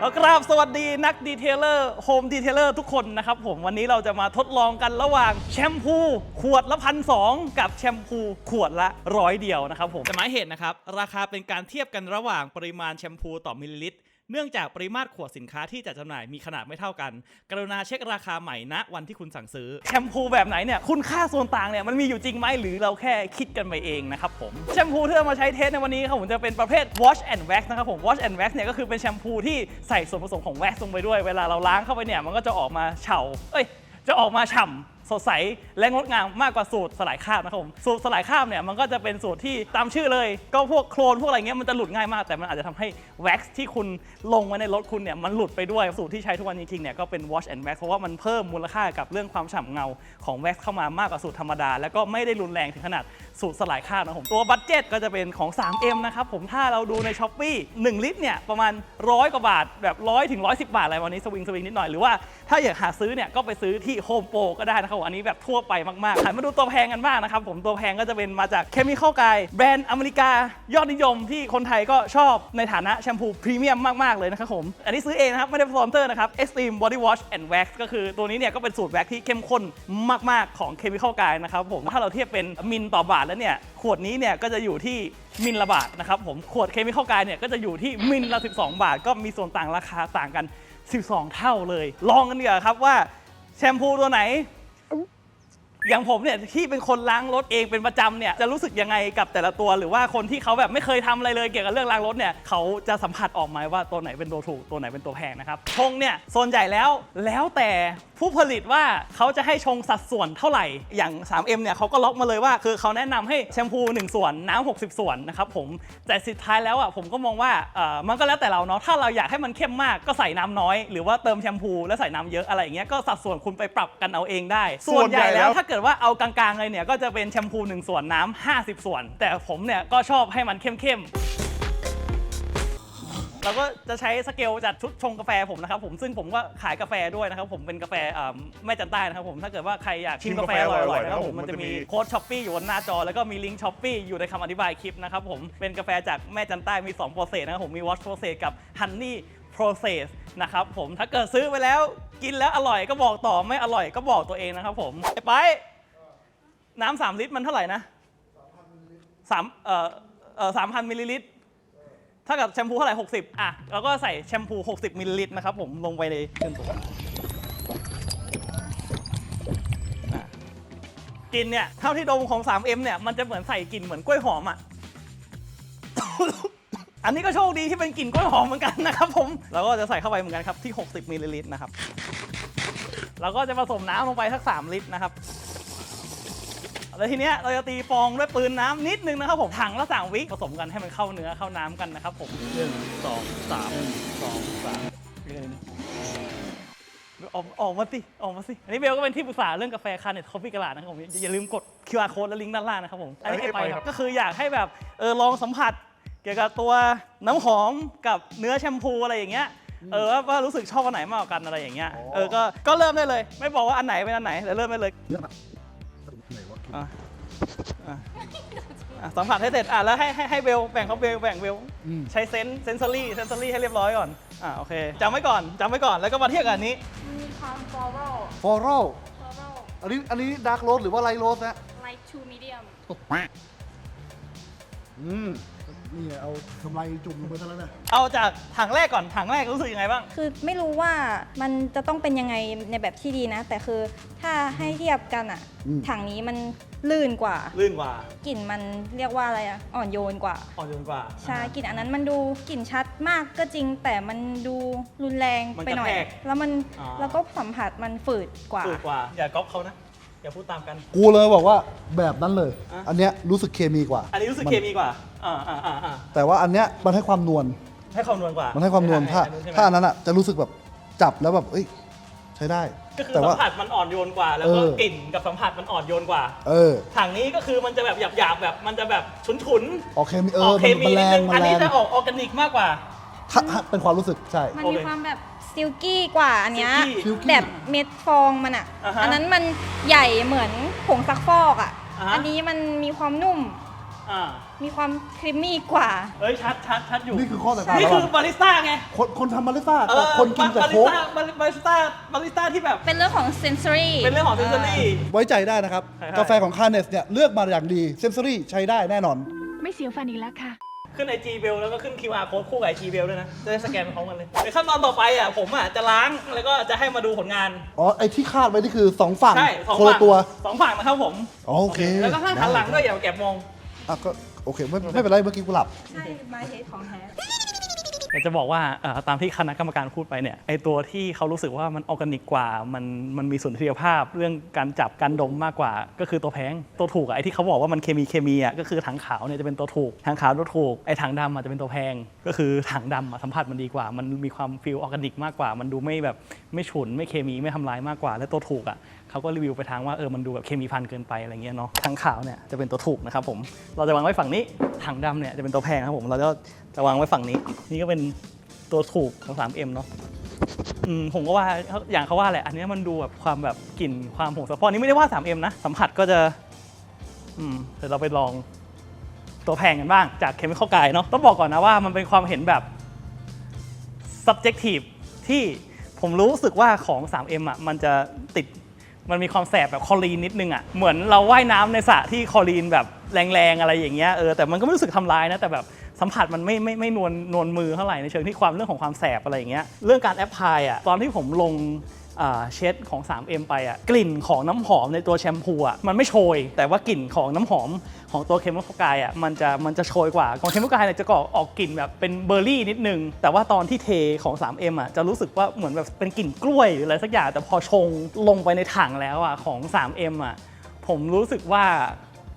แล้วกราบสวัสดีนักดีเทลเลอร์โฮมดีเทลเลอร์ทุกคนนะครับผมวันนี้เราจะมาทดลองกันระหว่างแชมพูขวดละพันสกับแชมพูขวดละร้อยเดียวนะครับผมแต่หมายเหตุนะครับ ราคาเป็นการเทียบกันระหว่างปริมาณแชมพูต่อมิลลิลิตร เนื่องจากปริมาตรขวดสินค้าที่จัดจำหน่ายมีขนาดไม่เท่ากัน กรุณาเช็คราคาใหม่ณวันที่คุณสั่งซื้อ แชมพูแบบไหนเนี่ยคุณค่าส่วนต่างเนี่ยมันมีอยู่จริงไหมหรือเราแค่คิดกันไปเองนะครับผม แชมพูที่เรามาใช้เทสในวันนี้ครับผมจะเป็นประเภท wash and wax นะครับผม wash and wax เนี่ยก็คือเป็นแชมพูที่ใส่ส่วนผสมของ wax ลงไปด้วย เวลาเราล้างเข้าไปเนี่ยมันก็จะออกมาเฉาเอ้ยจะออกมาฉ่ำ สดใสและงดงามมากกว่าสูตรสลายคราบนะครับผมสูตรสลายคราบเนี่ยมันก็จะเป็นสูตรที่ตามชื่อเลย ก็พวกโคลนพวกอะไรเงี้ยมันจะหลุดง่ายมาก แต่มันอาจจะทำให้แว็กซ์ที่คุณลงไว้ในรถคุณเนี่ยมันหลุดไปด้วยสูตรที่ใช้ทุกวันนี้จริงๆเนี่ยก็เป็น wash and wax เพราะว่ามันเพิ่มมูลค่ากับเรื่องความฉ่ำเงาของแว็กซ์เข้ามามากกว่าสูตรธรรมดา แล้วก็ไม่ได้รุนแรงถึงขนาดสูตรสลายคราบนะครับผมตัวบัตเจ็ตก็จะเป็นของ 3M นะครับผมถ้าเราดูใน s h อ p e e 1ลิตรเนี่ยประมาณร้อยกว่าบาทแบบร้อยถึงร้อยสิบาทอะไรวันนี้สวิงสวิงนิดหน่อยหรือว่าถ้าอยากหาซื้อเนี่ยก็ไปซื้อที่โฮมโปรก็ได้นะครับผมอันนี้แบบทั่วไปมากๆหันมาดูตัวแพงกันบ้างนะครับผมตัวแพงก็จะเป็นมาจากเคมีคอลกายแบรนด์อเมริกายอดนิยมที่คนไทยก็ชอบในฐานะแชมพูพรีเมียมมาก ๆ เลยนะครับผม อันนี้ซื้อเองนะครับ ไม่ได้สปอนเซอร์นะครับ Extreme Body Wash and Wax ก็คือตัวนี้เนี่ยก็เป็นสูตรแว็กที่เข้มข้นมาก ๆ ของเคมีคอลกายนะครับผม ถ้าเราเทียบเป็นมิลต่อบาทแล้วเนี่ย ขวดนี้เนี่ยก็จะอยู่ที่มิลละบาทนะครับผม ขวดเคมีคอลกายเนี่ยก็จะอยู่ที่มิลละ 12 บาท ก็มีส่วนต่างราคาต่างกัน 12 เท่าเลย ลองกันดีกว่าครับว่าแชมพูตัวไหน อย่างผมเนี่ยที่เป็นคนล้างรถเองเป็นประจำเนี่ยจะรู้สึกยังไงกับแต่ละตัว หรือว่าคนที่เขาแบบไม่เคยทำอะไรเลยเกี่ยวกับเรื่องล้างรถเนี่ยเขาจะสัมผัสออกไหมว่าตัวไหนเป็นตัวถูกตัวไหนเป็นตัวแพงนะครับทงเนี่ยส่วนใหญ่แล้วแล้วแต่ผู้ผลิตว่าเขาจะให้ชงสัดส่วนเท่าไหร่ อย่าง 3M เนี่ยเขาก็ล็อกมาเลยว่า คือเขาแนะนำให้แชมพู 1 ส่วนน้ำ60 ส่วนนะครับผม แต่สุดท้ายแล้วอะผมก็มองว่าเอ่อมันก็แล้วแต่เราเนาะ ถ้าเราอยากให้มันเข้มมากก็ใส่น้ำน้อย หรือว่าเติมแชมพูแล้วใส่น้ำเยอะอะไรอย่างเงี้ย ก็สัดส่วนคุณไปปรับกันเอาเองได้ ส่วนใหญ่แล้วถ้าเกิดว่าเอากลางๆเลยเนี่ยก็จะเป็นแชมพู 1 ส่วนน้ำ50 ส่วน แต่ผมเนี่ยก็ชอบให้มันเข้มๆ เราก็จะใช้สเกลจากชุดชงกาแฟผมนะครับผมซึ่งผมก็ขายกาแฟด้วยนะครับผมเป็นกาแฟอ่าแม่จันใต้นะครับผมถ้าเกิดว่าใครอยากชิมกาแฟอร่อยๆนะครับผมมันจะมีโค้ดช้อปปี้อยู่บนหน้าจอ แล้วก็มีลิงก์ช้อปปี้อยู่ในคำอธิบายคลิปนะครับผมเป็นกาแฟจากแม่จันใต้มี2โปรเซสนะครับผมมีวอชโปรเซสกับฮันนี่โปรเซสนะครับผมถ้าเกิดซื้อไปแล้วกินแล้วอร่อยก็บอกต่อไม่อร่อยก็บอกตัวเองนะครับผมไอ้ไปน้ำสามลิตรมันเท่าไหร่นะสามเอ่อเอ่อสามพันมิลลิลิตร ถ้ากับแชมพูเท่าไหร่ 60 อะ แล้วก็ใส่แชมพู 60มิลลิลิตรนะครับผมลงไปในเครื่องตัวกลิ่นเนี่ย เท่าที่ดมของ 3M เนี่ย มันจะเหมือนใส่กลิ่นเหมือนกล้วยหอมอะ อันนี้ก็โชคดีที่เป็นกลิ่นกล้วยหอมเหมือนกันนะครับผม แล้วก็จะใส่เข้าไปเหมือนกันครับที่ 60มิลลิลิตรนะครับ แล้วก็จะผสมน้ำลงไปสัก 3 ลิตรนะครับ แล้วทีเนี้ยเราจะตีฟองด้วยปืนน้ำนิดนึงนะครับผมถังละสามวิผสมกันให้มันเข้าเนื้อเข้าน้ำกันนะครับผมหนึ่งสองสามสองสามหนึ่งออกออกมาสิออกมาสิ อันนี้เบลก็เป็นที่ปรึกษาเรื่องกาแฟคาเน็ตคอฟฟี่กระดาษนะครับผมอย่าอย่าลืมกด QR code และลิงก์ด้านล่างนะครับผมอันนี้ให้ไปครับก็คืออยากให้แบบเออลองสัมผัส เกี่ยวกับตัวน้ำหอมกับเนื้อแชมพูอะไรอย่างเงี้ยเออว่าว่ารู้สึกชอบอันไหนมากกว่ากันอะไรอย่างเงี้ยเออก็ก็เริ่มได้เลย ไม่บอกว่าอันไหนเป็นอันไหนแต่เริ่มได้เลยเรื่องแบบไหนวะ อะอะอะสัมผัสให้เสร็จอะแล้วให้ให้ให้เบลแบ่งเขาเบลแบ่งเบลอืม ใช้เซนเซนซอรี่เซนซอรี่ให้เรียบร้อยก่อนอะโอเคจำไว้ก่อนจำไว้ก่อนแล้วก็มาเทียบกับอันนี้ มีความฟลอรัลฟอรัลฟลอรัลอันนี้อันนี้ดาร์กโรสหรือว่าไลท์โรสนะ light to medium อืม นี่ไงเอาทำลายจุ่มลงไปซะแล้วนะ เอาจากถังแรกก่อนถังแรกรู้สึกยังไงบ้าง คือไม่รู้ว่ามันจะต้องเป็นยังไงในแบบที่ดีนะ แต่คือถ้าให้เทียบกันอะถังนี้มันลื่นกว่าลื่นกว่ากลิ่นมันเรียกว่าอะไรอะอ่อนโยนกว่าอ่อนโยนกว่าใช่กลิ่นอันนั้นมันดูกลิ่นชัดมากก็จริง แต่มันดูรุนแรงไปหน่อยแล้วมันแล้วก็สัมผัสมันฝืดกว่าฝืดกว่า อย่าก๊อปเขานะ อย่าพูดตามกัน กูเลยบอกว่าแบบนั้นเลย อะ อันเนี้ยรู้สึกเคมีกว่าอันนี้รู้สึกมัเคมีกว่า อ่าอ่าอ่าอ่าแต่ว่าอันเนี้ยมันให้ความนวล ให้ความนวลกว่า มันให้ความนวล ถ้าใช่ไหมถ้าอันนั้นอะจะรู้สึกแบบจับแล้วแบบ เอ้ย ใช้ได้ ก็คือแต่สัว่า มผัสมันอ่อนโยนกว่า แล้วก็เออ กลิ่นกับสัมผัสมันอ่อนโยนกว่า เออ ถังนี้ก็คือมันจะแบบหยาบๆแบบมันจะแบบฉุนๆออกเคมีเออออกเคมันมีมันแรนิดงนึงมัอันนแรนี้งจะออกออร์แกนิกมากกว่า ถ้าถ้าเป็นความรู้สึก ใช่ มันโอมีเคความแบบ ซิลกี้กว่าอันเนี้ย silky แบบเม็ดฟองมันอะอ่าฮะอันนั้นมันใหญ่เหมือนผงซักฟอกอะอ่าฮะ อันนี้มันมีความนุ่ม อ่ามีความครีมมี่กว่า เอ้ยชัดชัดชัดอยู่ นี่คือข้อแตกต่างนี่ระหคืว่าองบาริสต้าไงคนคนทำมาริสต้าเอกับอคนกินจากบาริโค้สกต้าบาริบาริสต้าบาริสต้าที่แบบ เป็นเรื่องของ sensory เป็นเรื่องของเซนซอรี่ ไว้ใจได้นะครับ ใช่ๆ กาแฟของคาเนสเนี่ย เลือกมาอย่างดีเซนซอรี่ใช้ได้แน่นอน ไม่เสียวฟันอีกแล้วค่ะ ขึ้นไอจีเบลแล้วก็ขึ้น QR code คู่กับไอจีเบลด้วยนะ จะได้สแกนพร้อมกันเลยในขั้นตอนต่อไปอะผมอะจะล้างแล้วก็จะให้มาดูผลงาน อ๋อไอที่คาดไว้นี่คือสองฝั่งใช่สองคนละฝั่งตัว สองฝั่งนะครับผมอ๋อโอเคแล้วก็ข้างหันหลังด้วยอย่าแก็บมอง อะก็โอเคไม่ไม่เป็นไรเมื่อกี้กูหลับ ใช่ my head ของแท้อยากจะบอกว่าตามที่คณะกรรมการพูดไปเนี่ยไอตัวที่เขารู้สึกว่ามันออร์แกนิกกว่า มันมันมีสุนทรียภาพ เรื่องการจับการดมมากกว่า ก็คือตัวแพงตัวถูกอะไอที่เขาบอกว่ามันเคมีเคมีอะก็คือถังขาวเนี่ยจะเป็นตัวถูกถังขาวตัวถูกไอถังดำอาจจะเป็นตัวแพง ก็คือถังดำสัมผัสมันดีกว่า มันมีความฟีลออร์แกนิกมากกว่า มันดูไม่แบบไม่ฉุนไม่เคมีไม่ทำลายมากกว่า และตัวถูกอะ เขาก็รีวิวไปทางว่าเออมันดูแบบเคมีพันเกินไปอะไรเงี้ยเนาะถังขาวเนี่ยจะเป็นตัวถูกนะครับผมเราจะวางไว้ฝั่งนี้ถังดำเนี่ยจะเป็นตัวแพงครับผมเราจะจะวางไว้ฝั่งนี้ นี่ก็เป็นตัวถูกของ 3M เนาะอืมผมก็ว่าอย่างเขาว่าแหละ อันนี้มันดูแบบความแบบกลิ่นความผงซัฟฟอนนี่ไม่ได้ว่า 3M นะ สัมผัสก็จะ อืมเดี๋ยวเราไปลองตัวแพงกันบ้าง จากเคมีคอกายเนาะต้องบอกก่อนนะว่ามันเป็นความเห็นแบบ subjective ที่ผมรู้สึกว่าของ 3M อะมันจะติด มันมีความแสบแบบคอลีนนิดนึงอะเหมือนเราว่ายน้ำในสระที่คอลีนแบบแรงๆอะไรอย่างเงี้ยเออแต่มันก็ไม่รู้สึกทำร้ายนะแต่แบบสัมผัสมันไม่ไม่ไม่นวลนวลมือเท่าไหร่ในเชิงที่ความเรื่องของความแสบอะไรอย่างเงี้ยเรื่องการแอปพลายอะตอนที่ผมลง เช็ดของ 3M ไปอะกลิ่นของน้ำหอมในตัวแชมพูอะมันไม่โชย แต่ว่ากลิ่นของน้ำหอมของตัวเคมีคอกายอะมันจะมันจะโชยกว่าของเคมีคอกายเนี่ยจะก่อออกกลิ่นแบบเป็นเบอร์รี่นิดนึง แต่ว่าตอนที่เทของ 3M อะจะรู้สึกว่าเหมือนแบบเป็นกลิ่นกล้วยหรืออะไรสักอย่างแต่พอชงลงไปในถังแล้วอะของ 3M อะผมรู้สึกว่า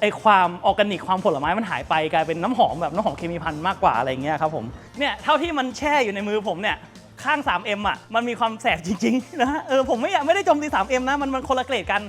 ไอความออร์แกนิกความผลไม้มันหายไปกลายเป็นน้ำหอมแบบน้ำหอมเคมีพันธุ์มากกว่าอะไรเงี้ยครับผมเนี่ยเท่าที่มันแช่อยู่ในมือผมเนี่ย ข้าง 3M อะมันมีความแสบจริงๆนะฮะเออผมไม่ไม่ได้โจมตี 3M นะมันมันคนละเกรดกัน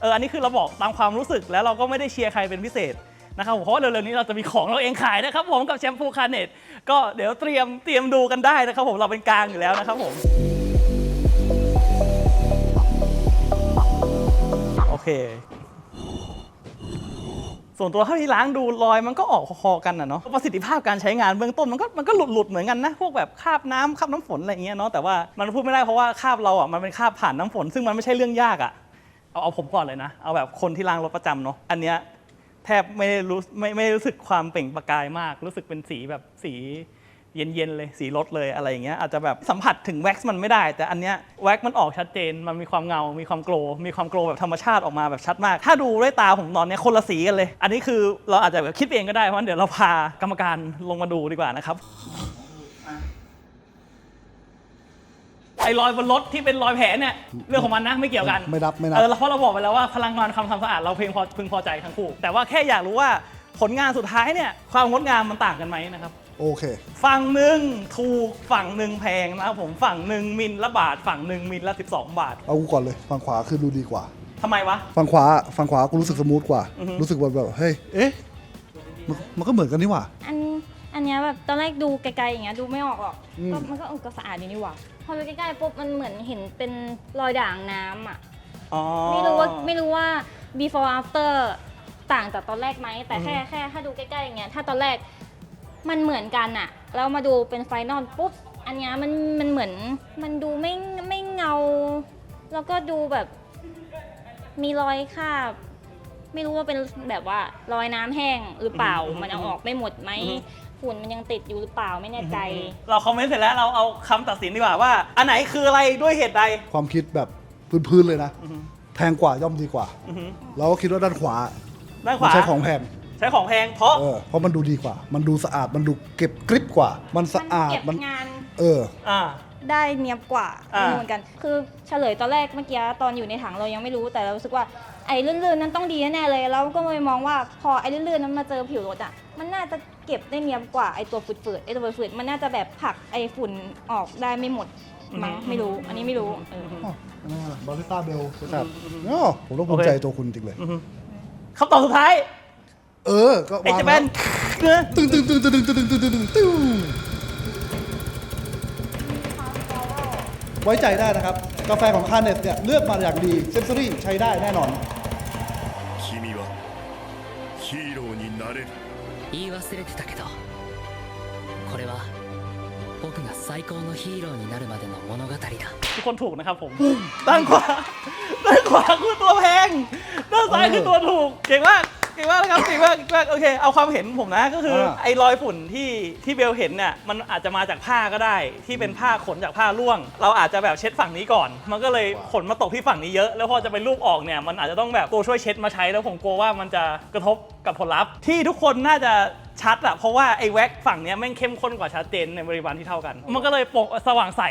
เอออันนี้คือเราบอกตามความรู้สึกแล้วเราก็ไม่ได้เชียร์ใครเป็นพิเศษนะครับเพราะว่าเร็วๆนี้เราจะมีของเราเองขายนะครับผมกับแชมพูคาเนตก็เดี๋ยวเตรียมเตรียมดูกันได้นะครับผมเราเป็นกลางอยู่แล้วนะครับผมโอเค ส่วนตัวเท่าที่ล้างดูรอยมันก็ออกคอๆกันนะเนาะประสิทธิภาพการใช้งานเบื้องต้นมันก็มันก็หลุดหลุดเหมือนกันนะ พวกแบบคราบน้ำคราบน้ำฝนอะไรเงี้ยเนาะแต่ว่ามันพูดไม่ได้เพราะว่าคราบเราอะมันเป็นคราบผ่านน้ำฝน ซึ่งมันไม่ใช่เรื่องยากอะเอาเอาผมก่อนเลยนะ เอาแบบคนที่ล้างรถประจำเนาะอันเนี้ยแทบไม่ได้รู้ไม่ไม่รู้สึกความเปล่งประกายมาก รู้สึกเป็นสีแบบสี เย็นๆเลยสีรถเลยอะไรอย่างเงี้ยอาจจะแบบสัมผัสถึงแว็กซ์มันไม่ได้ แต่อันเนี้ยแว็กซ์มันออกชัดเจนมันมีความเงา มีความโกลว์มีความโกลว์แบบธรรมชาติออกมาแบบชัดมาก ถ้าดูด้วยตาผมตอนเนี้ยคนละสีกันเลย อันนี้คือเราอาจจะแบบคิดเองก็ได้เพราะฉะนั้นเดี๋ยวเราพากรรมการลงมาดูดีกว่านะครับไอ้รอยบนรถที่เป็นรอยแผลเนี่ยเรื่องของมันนะไม่เกี่ยวกันไม่นับไม่นับเออเพราะเราบอกไปแล้วว่าพลังงานความสะอาดเราเพียงพอพึงพอใจทั้งคู่แต่ว่าแค่อยากรู้ว่าผลงานสุดท้ายเนี่ยความงดงามมันต่างกันไหมนะครับ โอเค ฝั่งหนึ่งถูกฝั่งหนึ่งแพงนะครับผมฝั่งหนึ่งมิลละบาท ฝั่งหนึ่งมิลละ 12 บาทเอากูก่อนเลยฝั่งขวาคือดูดีกว่าทำไมวะ ฝั่งขวาฝั่งขวากูรู้สึกสมูทกว่า อือฮึ รู้สึกว่าแบบเฮ้ยเอ๊ะมันมันก็เหมือนกันนี่หว่า อันอันเนี้ยแบบตอนแรกดูไกลๆอย่างเงี้ยดูไม่ออกหรอกอืม ก็มันก็เออก็สะอาดดีนี่หว่าพอไปใกล้ๆปุ๊บมันเหมือนเห็นเป็นรอยด่างน้ำอะอ๋อไม่รู้ว่าไม่รู้ว่า before after ต่างจากตอนแรกไหมแต่แค่อือฮึแค่ถ้าดูใกล้ๆอย่างเงี้ยถ้าตอนแรก มันเหมือนกันอะแล้วมาดูเป็นไฟนอลปุ๊บ อันเนี้ยมันมันเหมือนมันดูไม่ไม่เงา แล้วก็ดูแบบมีรอยคราบ ไม่รู้ว่าเป็นแบบว่ารอยน้ำแห้งหรือเปล่ามันเอาออกไม่หมดไหมฝุ่นมันยังติดอยู่หรือเปล่าไม่แน่ใจ เราคอมเมนต์เสร็จแล้วเราเอาคำตัดสินดีกว่าว่า อันไหนคืออะไรด้วยเหตุใด ความคิดแบบพื้นๆเลยนะ อือฮึแพงกว่าย่อมดีกว่า อือฮึเราก็คิดว่าด้านขวาด้านขมันวา ใช้ของแพง ใช้ของแพงเพราะ เออเพราะมันดูดีกว่า มันดูสะอาดมันดูเก็บกริบกว่า มันสะอาดเก็บมันงานเออ อ่า ได้เนียบกว่าอ่าไม่รู้เหมือนกัน คือเฉลยตอนแรกเมื่อกี้ตอนอยู่ในถังเรายังไม่รู้แต่เรารู้สึกว่าไอ้ลื่นๆนั้นต้องดีแน่ๆเลยแล้วก็เลยมองว่าพอไอ้ลื่นๆนั้นมาเจอผิวรถอะมันน่าจะเก็บได้เนียบกว่าไอ้ตัวฝืดๆไอ้ตัวฝืดๆมันน่าจะแบบผลักไอ้ฝุ่นออกได้ไม่หมดมั้งอืมไม่รู้ อันนี้ไม่รู้เอออ๋อนั่นไงล่ะบาริสต้าเบลครับอ๋อผมต้องภูมิใจตัวคุณจริงเลยอือฮึคำตอบสุดท้าย เออ ก็ เอ วาง จะ แล้ เป็ วน เนื้อ ตึงตึงตึงตึงตึงตึงตึงตึงตึงตึงไว้ใจได้นะครับ กาแฟของคาเนสเนี่ยเลือกมาอย่างดี เซนซอรี่ใช้ได้แน่นอน 君はヒーローになれる 言い忘れてたけどこれは僕が最高のヒーローになるまでの物語だ ทุกคนถูกนะครับผมด้านขวาด้านขวาคือตัวแพงด้านซ้ายคือตัวถูกเก่งมาก เก่งมากนะครับเก่งมากเก่งมากโอเค เอาความเห็นผมนะก็คืออาไอ้รอยฝุ่นที่ที่เบลเห็นเนี่ยมันอาจจะมาจากผ้าก็ได้ ที่เป็นผ้าขนจากผ้าร่วง เราอาจจะแบบเช็ดฝั่งนี้ก่อน มันก็เลยขนมาตกที่ฝั่งนี้เยอะ แล้วพอจะไปรูปออกเนี่ยมันอาจจะต้องแบบตัวช่วยเช็ดมาใช้แล้วผมกลัวว่ามันจะกระทบกับผลลัพธ์ ที่ทุกคนน่าจะชัดอะเพราะว่าไอ้แว็กฝั่งเนี้ยแม่งเข้มข้นกว่าชัดเจนในปริมาณที่เท่ากัน มันก็เลยโปะสว่างใส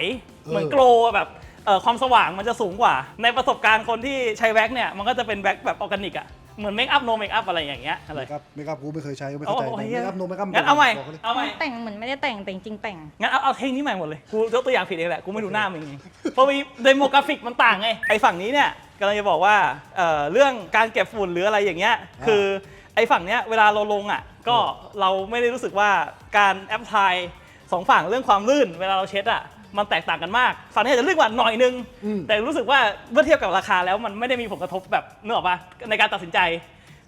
เหมือนโกลว์แบบเอ่อความสว่างมันจะสูงกว่า ในประสบการณ์คนที่ใช้แว็กเนี่ยมันก็จะเป็นแว็กแบบออร์แกนิกอะ เหมือนเมคอัพโนเมคอัพอะไรอย่างเงี้ยอะไรเมคอัพเมคอัพกูไม่เคยใช้ก็ไม่เอาเข้าใจเอาเมเหี้ยคอัพโนเมคอัพงั้นเอาใหม่บอกลยเอาใหม่แต่งเหมือนไม่ได้แต่งแต่จริงๆแต่ง งั้นเอาเอาเทคนี้ใหม่หมดเลยกูยกตัวอย่างผิดเองแหละกูไม่ดูหน้ามึงเองเพราะมีเดโมกราฟิกมันต่างไงไอ้ฝั่งนี้เนี่ยกำลังจะบอกว่าเอ่อเรื่องการเก็บฝุ่นหรืออะไรอย่างเงี้ยคือไอ้ฝั่งเนี้ยเวลาเราลงอะก็เราไม่ได้รู้สึกว่าการแอพพลายสองฝั่งเรื่องความลื่น เวลาเราเช็ดอะ มันแตกต่างกันมากฝั่งนี้อาจจะลื่นกว่าหน่อยนึง อืม แต่รู้สึกว่าเมื่อเทียบกับราคาแล้วมันไม่ได้มีผลกระทบแบบเนื้ออกปะในการตัดสินใจ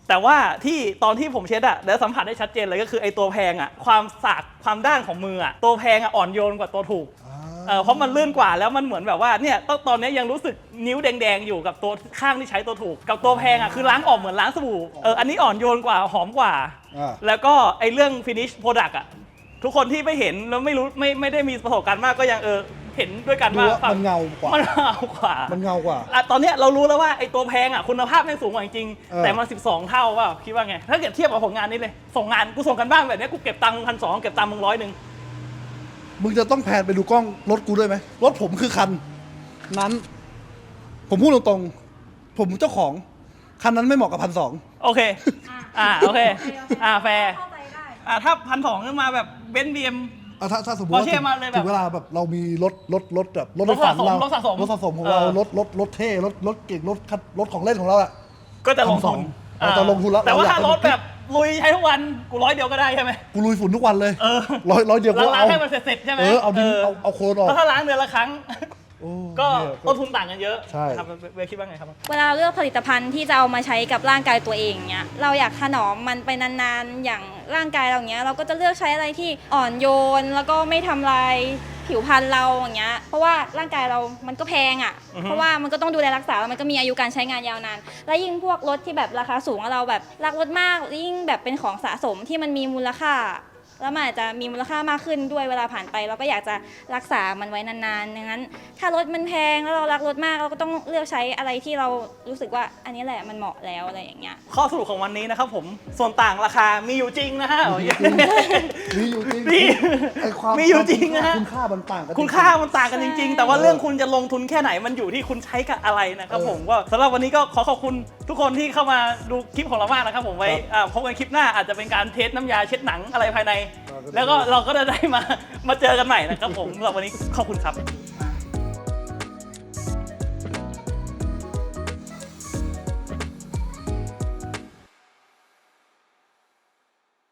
แต่ว่าที่ตอนที่ผมเช็ดอะแล้วสัมผัสได้ชัดเจนเลยก็คือไอ้ตัวแพงอะความสากความด้านของมืออะตัวแพงอะอ่อนโยนกว่าตัวถูกอ่าเออเพราะมันลื่นกว่าแล้วมันเหมือนแบบว่าเนี่ยตอนตอนนี้ยังรู้สึกนิ้วแดงๆ อยู่กับตัวข้างที่ใช้ตัวถูก กับตัวแพงอะคือล้างออกเหมือนล้างสบู่เอออันนี้อ่อนโยนกว่าหอมกว่า อ่า แล้วก็ไอ้เรื่อง finish product อะ ทุกคนที่ไม่เห็นแล้วไม่รู้ไม่ไม่ได้มีประสบการณ์มากก็ยังเออเห็นด้วยกันดูว่าว่าฝั่มันเงากว่า มันเงากว่า มันเงากว่า อะตอนเนี้ยเรารู้แล้วว่าไอ้ตัวแพงอะคุณภาพแม่งสูงกว่าจริงเออๆแต่มัน 12 เท่าว่าคิดว่าไง ถ้าเกิดเทียบกับผลงานนี้เลย ส่งงานกูส่งกันบ้างแบบเนี้ยกูเก็บตังค์พันสองเก็บตังค์มึงร้อยหนึ่งมึงจะต้องแพนไปดูกล้องรถกูด้วยไหมรถผมคือคัน นั้น ผมพูดตรงๆ ผมเจ้าของ คันนั้นไม่เหมาะกับพันสองโอเค อ่าโอเค อ่าแฟร์ เข้าใจได้ อ่าถ้าพันสองขึ้นมาแบบเบนซ์บีเอ็ม อะถ้าถ้าสมมติว่า Porsche ถึงมาเลยแบบถึงเวลาแบบเรามีรถรถรถแบบรถรถในฝันสะสมเรารถสะสมรถสะสมของเราเออ รถรถรถเท่รถรถเก่งรถคันรถของเล่นของเราอะ ก็จะลงทุน1,200เราจะลงทุนแล้วแต่ว่าเราอยากถ้ารถแบบลุยใช้ทุกวันกูร้อยเดียวก็ได้ใช่ไหม กูลุยฝุ่นทุกวันเลยเออ ร้อยร้อยเดียวกูล้างเอาๆให้มันเสร็จๆใช่ไหมเออเอาดินเอาเอาโคลนออกเพราะถ้าล้างเดือนละครั้ง โอ้ก็เหี้ยต้นทุนต่างกันเยอะใช่ครับเวย์คิดว่าไงครับ เวลาเราเลือกผลิตภัณฑ์ที่จะเอามาใช้กับร่างกายตัวเองเนี้ยเราอยากถนอมมันไปนานๆ อย่างร่างกายเราเนี้ยเราก็จะเลือกใช้อะไรที่อ่อนโยนแล้วก็ไม่ทำลายผิวพรรณเราอย่างเงี้ย เพราะว่าร่างกายเรามันก็แพงอะ อือฮึ เพราะว่ามันก็ต้องดูแลรักษาแล้วมันก็มีอายุการใช้งานยาวนาน และยิ่งพวกรถที่แบบราคาสูงอะเราแบบรักรถมาก ยิ่งแบบเป็นของสะสมที่มันมีมูลค่า แล้วมันอาจจะมีมูลค่ามากขึ้นด้วยเวลาผ่านไป เราก็อยากจะรักษามันไว้นานๆดังนั้น ถ้ารถมันแพงแล้วเรารักรถมากเราก็ต้องเลือกใช้อะไรที่เรารู้สึกว่าอันนี้แหละมันเหมาะแล้วอะไรอย่างเงี้ย ข้อสรุปของวันนี้นะครับผมส่วนต่างราคามีอยู่จริงนะฮะ มีอยู่จริงมีไอ้ความมีอยู่จริงนะฮะ คุณค่ามันต่างกันคุณค่ามันต่างกันจริง ๆ แต่ว่าใช่เรื่องคุณจะลงทุนแค่ไหนมันอยู่ที่คุณใช้กับอะไรนะครับเออผมก็สำหรับวันนี้ก็ขอขอบคุณ ทุกคนที่เข้ามาดูคลิปของเรามากนะครับผมไว้ครับอ่าพบกันคลิปหน้าอาจจะเป็นการเทสน้ำยาเช็ดหนังอะไรภายในเราก็ได้แล้วก็เราก็จะได้มามาเจอกันใหม่นะครับผมสำหรับวันนี้ขอบคุณครับอ่า